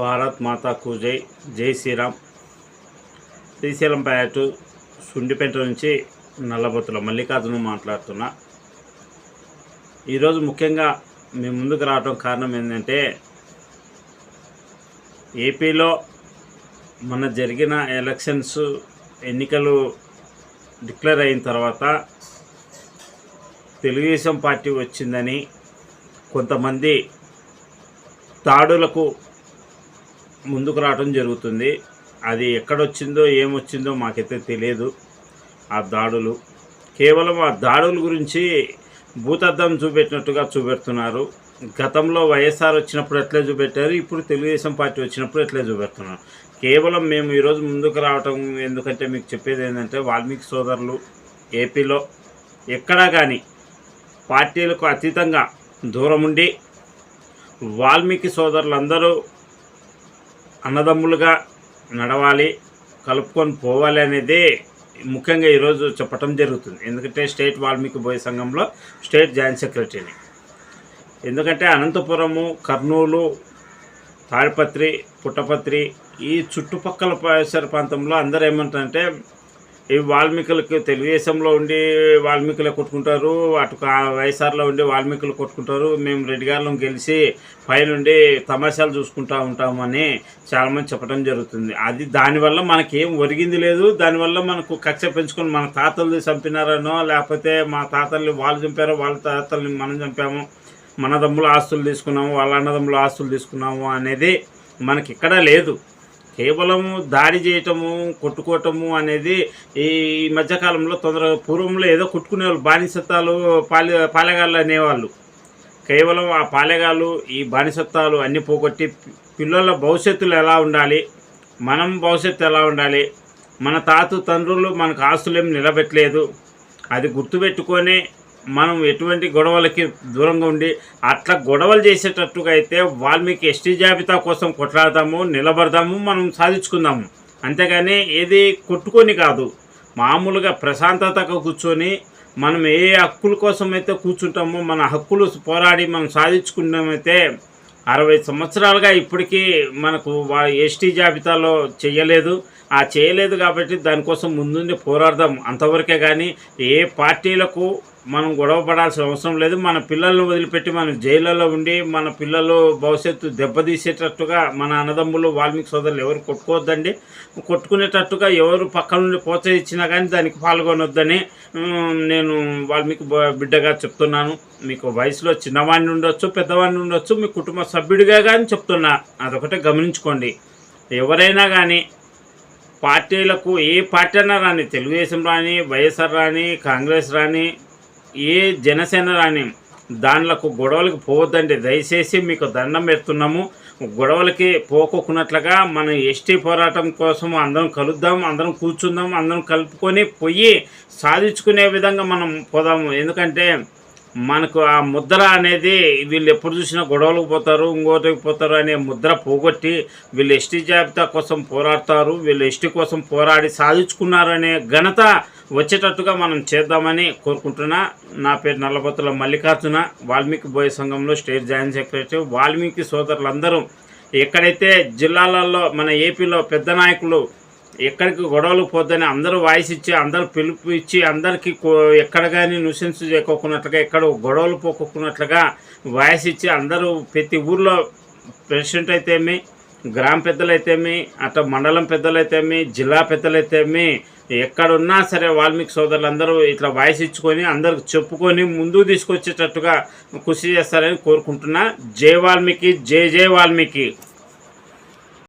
భారత్ మాతాకు జై జై శ్రీరామ్. శ్రీశైలం ప్యాటు సుండిపేట నుంచి నల్లబొత్తుల మల్లికార్జున మాట్లాడుతున్నా. ఈరోజు ముఖ్యంగా మేము ముందుకు రావడం కారణం ఏంటంటే ఏపీలో మన జరిగిన ఎలక్షన్స్ ఎన్నికలు డిక్లేర్ అయిన తర్వాత తెలుగుదేశం పార్టీ వచ్చిందని కొంతమంది తాడులకు ముందుకు రావడం జరుగుతుంది. అది ఎక్కడొచ్చిందో ఏమొచ్చిందో మాకైతే తెలియదు ఆ దాడులు. కేవలం ఆ దాడుల గురించి భూతద్దం చూపెట్టినట్టుగా చూపెడుతున్నారు. గతంలో వైఎస్ఆర్ వచ్చినప్పుడు ఎట్లే చూపెట్టారు ఇప్పుడు తెలుగుదేశం పార్టీ వచ్చినప్పుడు ఎట్లే చూపెడుతున్నారు? కేవలం మేము ఈరోజు ముందుకు రావటం ఎందుకంటే మీకు చెప్పేది ఏంటంటే వాల్మీకి సోదరులు ఏపీలో ఎక్కడా కానీ పార్టీలకు అతీతంగా దూరం ఉండి వాల్మీకి సోదరులందరూ అన్నదమ్ములుగా నడవాలి కలుపుకొని పోవాలి అనేది ముఖ్యంగా ఈరోజు చెప్పటం జరుగుతుంది. ఎందుకంటే స్టేట్ వాల్మీకి బోయ్ సంఘంలో స్టేట్ జాయింట్ సెక్రటరీని. ఎందుకంటే అనంతపురము కర్నూలు తాడిపత్రి పుట్టపత్రి ఈ చుట్టుపక్కల పరిసర ప్రాంతంలో అందరూ ఏమంటారంటే ఈ వాల్మీకులకి తెలుగుదేశంలో ఉండి వాల్మీకులే కొట్టుకుంటారు అటు వైఎస్ఆర్లో ఉండి వాల్మీకులు కొట్టుకుంటారు మేము రెడ్డి గారిలో గెలిచి పైనుండి తమాషాలు చూసుకుంటా ఉంటామని చాలామంది చెప్పడం జరుగుతుంది. అది దానివల్ల మనకేం ఒరిగింది లేదు దానివల్ల మనకు కక్ష పెంచుకొని మన తాతలు చంపినారనో లేకపోతే మా తాతల్ని వాళ్ళు చంపారో వాళ్ళ తాతల్ని మనం చంపాము మన దమ్ముల ఆస్తులు తీసుకున్నాము వాళ్ళ అన్నదమ్ముల ఆస్తులు తీసుకున్నాము అనేది మనకి ఇక్కడ లేదు. కేవలం దాడి చేయటము కొట్టుకోవటము అనేది ఈ మధ్యకాలంలో తొందరగా పూర్వంలో ఏదో కొట్టుకునేవాళ్ళు బానిసత్తాలు పాలె పాలెగాళ్ళు అనేవాళ్ళు. కేవలం ఆ పాలెగాళ్ళు ఈ బానిసత్వాలు అన్నీ పోగొట్టి పిల్లల భవిష్యత్తులు ఎలా ఉండాలి మనం భవిష్యత్తు ఎలా ఉండాలి మన తాత తండ్రులు మనకు ఆస్తులు ఏమి నిలబెట్టలేదు అది గుర్తుపెట్టుకొని మనం ఎటువంటి గొడవలకి దూరంగా ఉండి అట్లా గొడవలు చేసేటట్టుగా అయితే వాల్మీకి ఎస్టీ జాబితా కోసం కొట్లాడదాము నిలబడదాము మనం సాధించుకుందాము. అంతేగాని ఏది కొట్టుకొని కాదు. మామూలుగా ప్రశాంతతగా కూర్చొని మనం ఏ హక్కుల కోసం అయితే కూర్చుంటామో మన హక్కులు పోరాడి మనం సాధించుకున్నామైతే అరవై సంవత్సరాలుగా ఇప్పటికీ మనకు ఎస్టీ జాబితాలో చేయలేదు. ఆ చేయలేదు కాబట్టి దానికోసం ముందుండి పోరాడదాం. అంతవరకే కానీ ఏ పార్టీలకు మనం గొడవ పడాల్సిన అవసరం లేదు. మన పిల్లలను వదిలిపెట్టి మనం జైళ్ళలో ఉండి మన పిల్లలు భవిష్యత్తు దెబ్బతీసేటట్టుగా మన అన్నదమ్ములు వాల్మీకి సోదరులు ఎవరు కొట్టుకోవద్దండి. కొట్టుకునేటట్టుగా ఎవరు పక్క నుండి ప్రోత్సహించినా కానీ దానికి పాల్గొనొద్దని నేను వాల్మీకి బిడ్డగా చెప్తున్నాను. మీకు వయసులో చిన్నవాడిని ఉండొచ్చు పెద్దవాడిని ఉండొచ్చు మీ కుటుంబ సభ్యుడిగా కానీ చెప్తున్నా. అదొకటే గమనించుకోండి. ఎవరైనా కానీ పార్టీలకు ఏ పార్టీ అయినా రాని తెలుగుదేశం రాని వైఎస్ఆర్ రాని కాంగ్రెస్ రాని ఏ జనసేన రాని దానిలకు గొడవలకు పోవద్దండి దయచేసి మీకు దండం పెడుతున్నాము. గొడవలకి పోకోకున్నట్లుగా మనం ఎస్టీ పోరాటం కోసం అందరం కలుద్దాం అందరం కూర్చుందాం అందరం కలుపుకొని పోయి సాధించుకునే విధంగా మనం పోదాము. ఎందుకంటే మనకు ఆ ముద్ర అనేది వీళ్ళు ఎప్పుడు చూసినా గొడవలకు పోతారు ఇంకోటికి పోతారు అనే ముద్ర పోగొట్టి వీళ్ళు ఎస్టీ జాబితా కోసం పోరాడతారు వీళ్ళు ఎస్టీ కోసం పోరాడి సాధించుకున్నారనే ఘనత వచ్చేటట్టుగా మనం చేద్దామని కోరుకుంటున్నా. నా పేరు నల్లబొత్తుల మల్లికార్జున. వాల్మీకి బోయ సంఘంలో స్టేట్ జాయింట్ సెక్రటరీ. వాల్మీకి సోదరులందరూ ఎక్కడైతే జిల్లాలలో మన ఏపీలో పెద్ద నాయకులు ఎక్కడికి గొడవలు పోద్దని అందరూ వాయిస్ ఇచ్చి అందరూ పిలుపు ఇచ్చి అందరికీ కో- ఎక్కడ కానీ నుసెన్స్ చేయకోకున్నట్లుగా ఎక్కడ గొడవలు పోకోకున్నట్లుగా వాయిస్ ఇచ్చి అందరూ ప్రతి ఊర్లో ప్రెసిడెంట్ అయితేమి గ్రామ పెద్దలైతేమి అట్లా మండలం పెద్దలైతేమి జిల్లా పెద్దలైతేమి ఎక్కడున్నా సరే వాల్మీకి సోదరులందరూ ఇట్లా వాయిస్ ఇచ్చుకొని అందరికి చెప్పుకొని ముందుకు తీసుకొచ్చేటట్టుగా కృషి చేస్తారని కోరుకుంటున్నా. జై వాల్మీకి జై జై వాల్మీకి.